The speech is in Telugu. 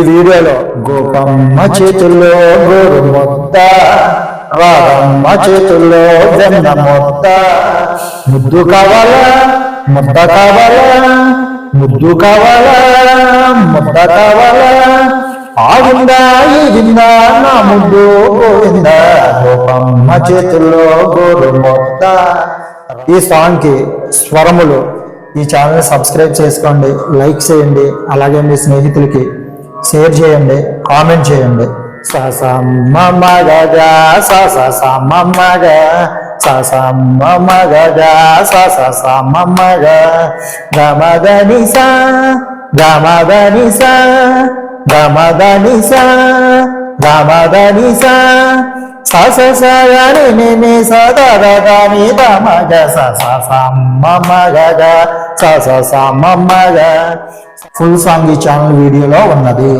ఈ వీడియోలో గోపమ్మ చేతుల్లో గోరు మొత్త రాధమ్మ చేతుల్లో జన్న మొత్త. ముద్దు కావాలా? ముద్ద కావాలా? ముద్దు కావాలా? ముద్ద కావాలా? ఆగుందా? ఈగిందా? నా ముద్దు గోవిందా గోపమ్మ చేతుల్లో గోరు మొత్త. ఈ సాంగ్కి స్వరములు ఈ ఛానల్ సబ్స్క్రైబ్ చేసుకోండి లైక్ చేయండి అలాగే మీ స్నేహితులకి షేర్ చేయండి కామెంట్ చేయండి. సా సా మ మ గ సా సా సా మ సా సా సా సససాగారి నిమి సదరగని మగ ససమగ ససమగ ఫుల్ సాంగ్ ఈ ఛానల్ వీడియోలో ఉన్నది.